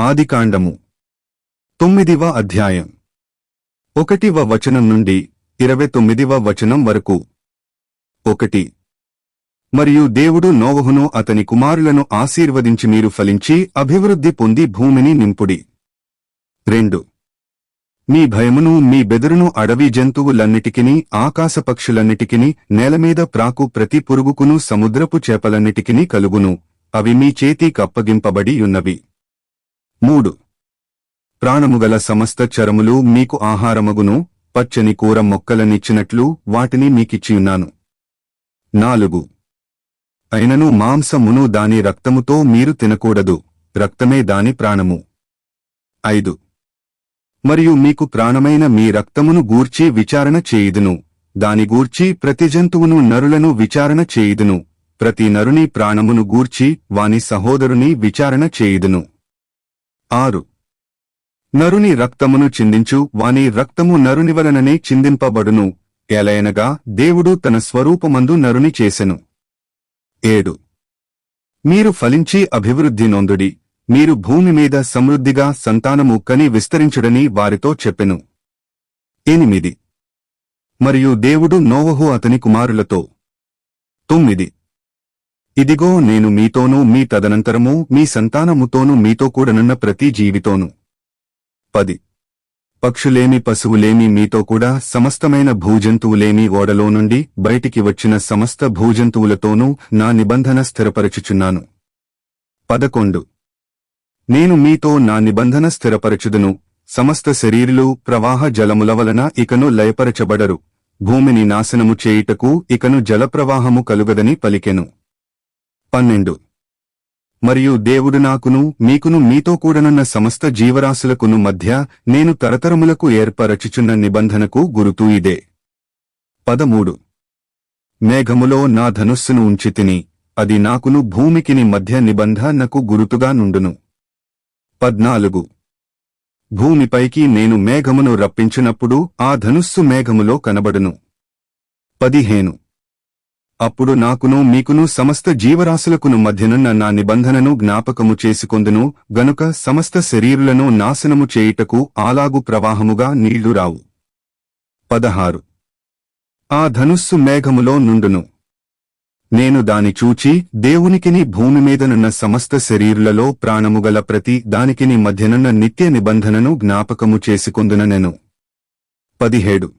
ఆదికాండము. తొమ్మిదివ అధ్యాయం. ఒకటివ వచనం నుండి ఇరవై తొమ్మిదివ వచనం వరకు. ఒకటి. మరియు దేవుడు నోవహును అతని కుమారులను ఆశీర్వదించి మీరు ఫలించి అభివృద్ధి పొంది భూమిని నింపుడి. రెండు. మీ భయమును మీ బెదురును అడవి జంతువులన్నిటికిని ఆకాశపక్షులన్నిటికిని నేలమీద ప్రాకు ప్రతి పురుగుకును సముద్రపు చేపలన్నిటికిని కలుగును. అవి మీ చేతి కప్పగింపబడి ఉన్నవి. మూడు. ప్రాణముగల సమస్త చరములు మీకు ఆహారమగును పచ్చని కూర మొక్కలనిచ్చినట్లు వాటిని మీకిచ్చియున్నాను. నాలుగు. అయినను మాంసమును దాని రక్తముతో మీరు తినకూడదు రక్తమే దాని ప్రాణము. ఐదు. మరియు మీకు ప్రాణమైన మీ రక్తమును గూర్చి విచారణ చేయుదును దాని గూర్చి ప్రతి జంతువును నరులను విచారణ చేయుదును ప్రతి నరుని ప్రాణమును గూర్చి వాని సహోదరుని విచారణ చేయుదును. ఆరు. నరుని రక్తమును చిందించు వాని రక్తము నరుని వలననే చిందింపబడును. ఎలయనగా దేవుడు తన స్వరూపమందు నరుని చేసెను. ఏడు. మీరు ఫలించి అభివృద్ధి నొందుడి. మీరు భూమి మీద సమృద్ధిగా సంతానము కని విస్తరించుడని వారితో చెప్పెను. ఎనిమిది. మరియు దేవుడు నోవహు అతని కుమారులతో. తొమ్మిది. ఇదిగో నేను మీతోనూ మీ తదనంతరము మీ సంతానముతోనూ మీతో కూడనున్న ప్రతి జీవితోను. పది. పక్షులేమి పశువులేమి మీతో కూడా సమస్తమైన భూజంతువులేమి ఓడలో నుండి బయటికి వచ్చిన సమస్త భూజంతువులతోనూ నా నిబంధన స్థిరపరచుచున్నాను. పదకొండు. నేను మీతో నా నిబంధన స్థిరపరచుదును. సమస్త శరీరులు ప్రవాహ జలముల వలన ఇకను లయపరచబడరు. భూమిని నాశనము చేయుటకు ఇకను జలప్రవాహము కలుగదని పలికెను. పన్నెండు. మరియు దేవుడు నాకును మీకును మీతో కూడనున్న సమస్త జీవరాశులకును మధ్య నేను తరతరములకు ఏర్పరచుచున్న నిబంధనకు గురుతూ ఇదే. పదమూడు. మేఘములో నా ధనుస్సును ఉంచితిని అది నాకును భూమికిని మధ్య నిబంధనకు గురుతుగా నుండును. పద్నాలుగు. భూమిపైకి నేను మేఘమును రప్పించినప్పుడు ఆ ధనుస్సు మేఘములో కనబడును. పదిహేను. అప్పుడు నాకును మీకును సమస్త జీవరాశులకును మధ్యనున్న నా నిబంధనను జ్ఞాపకము చేసుకొందును గనుక సమస్త శరీరులను నాశనము చేయుటకు ఆలాగు ప్రవాహముగా నీళ్ళు రావు. పదహారు. ఆ ధనుస్సు మేఘములో నుండును. నేను దాని చూచి దేవునికిని భూమి మీదనున్న సమస్త శరీరులలో ప్రాణముగల ప్రతి దానికిని మధ్యనున్న నిత్య నిబంధనను జ్ఞాపకము చేసుకొందుననెను. పదిహేడు.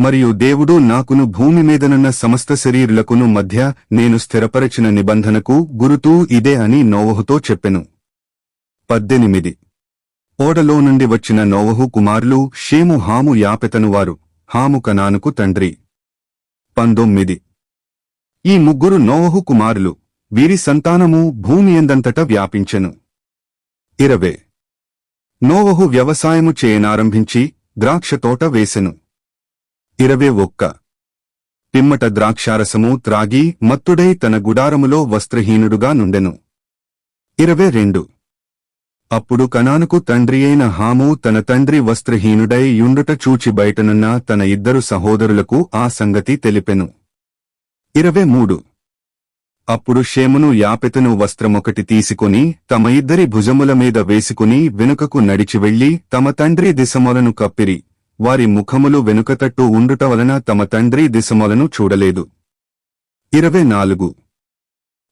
మరియు దేవుడు నాకును భూమి మీదనున్న సమస్త శరీరులకును మధ్య నేను స్థిరపరచిన నిబంధనకు గురుతూ ఇదే అని నోవహుతో చెప్పెను. పద్దెనిమిది. ఓడలో నుండి వచ్చిన నోవహు కుమారులు షేము హాము యాపెతను వారు హాము కనానుకు తండ్రి. పంతొమ్మిది. ఈ ముగ్గురు నోవహు కుమారులు వీరి సంతానము భూమి ఎందంతట వ్యాపించెను. ఇరవే. నోవహు వ్యవసాయము చేయనారంభించి ద్రాక్ష తోట వేసెను. ఇరవే ఒక్క. పిమ్మట ద్రాక్షారసము త్రాగి మత్తుడై తన గుడారములో వస్త్రహీనుడుగా నుండెను. ఇరవే రెండు. అప్పుడు కనానుకు తండ్రి అయిన హాము తన తండ్రి వస్త్రహీనుడై యుండుట చూచి బయటనున్న తన ఇద్దరు సహోదరులకు ఆ సంగతి తెలిపెను. ఇరవై మూడు. అప్పుడు షేమును యాపెతను వస్త్రమొకటి తీసుకుని తమ ఇద్దరి భుజముల మీద వేసుకుని వెనుకకు నడిచి వెళ్ళి తమ తండ్రి దిశమొలను కప్పిరి. వారి ముఖములు వెనుకతట్టు ఉండుట వలన తమ తండ్రి దిశమలను చూడలేదు. ఇరవై నాలుగు.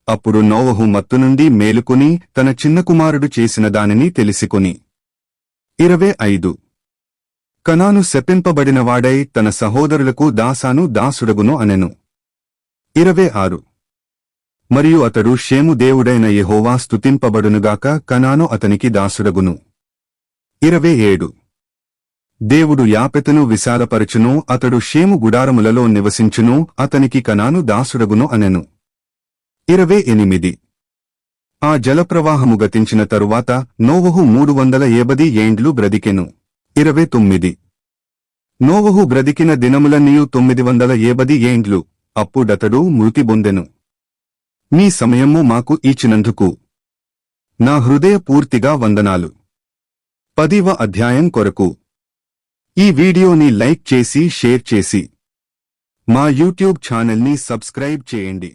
అప్పుడు నోవహు మత్తు నుండి మేలుకుని తన చిన్న కుమారుడు చేసిన దానిని తెలిసికొని. ఇరవై ఐదు. కనాను శపింపబడినవాడై తన సహోదరులకు దాసాను దాసుడగును అనెను. ఇరవై ఆరు. మరియు అతడు షేము దేవుడైన యెహోవా స్తుతింపబడునుగాక కనాను అతనికి దాసుడగును. ఇరవై ఏడు. దేవుడు యాపెతును విశాలపరచును అతడు షేము గుడారములలో నివసించును అతనికి కనాను దాసుడగును అనెను. ఇరవై ఎనిమిది. ఆ జలప్రవాహము గతించిన తరువాత నోవహు మూడు వందల ఏబది ఏండ్లు బ్రదికెను ఇరవై తొమ్మిది. నోవహు బ్రదికిన దినములన్నీయు తొమ్మిది వందల ఏబది ఏండ్లు అప్పుడతడు మృతి బొందెను. మీ సమయము మాకు ఇచ్చినందుకు నా హృదయ పూర్తిగా వందనాలు. పదివ అధ్యాయం కొరకు. ఈ వీడియోని లైక్ చేసి షేర్ చేసి మా యూట్యూబ్ ఛానల్ని సబ్స్క్రైబ్ చేయండి.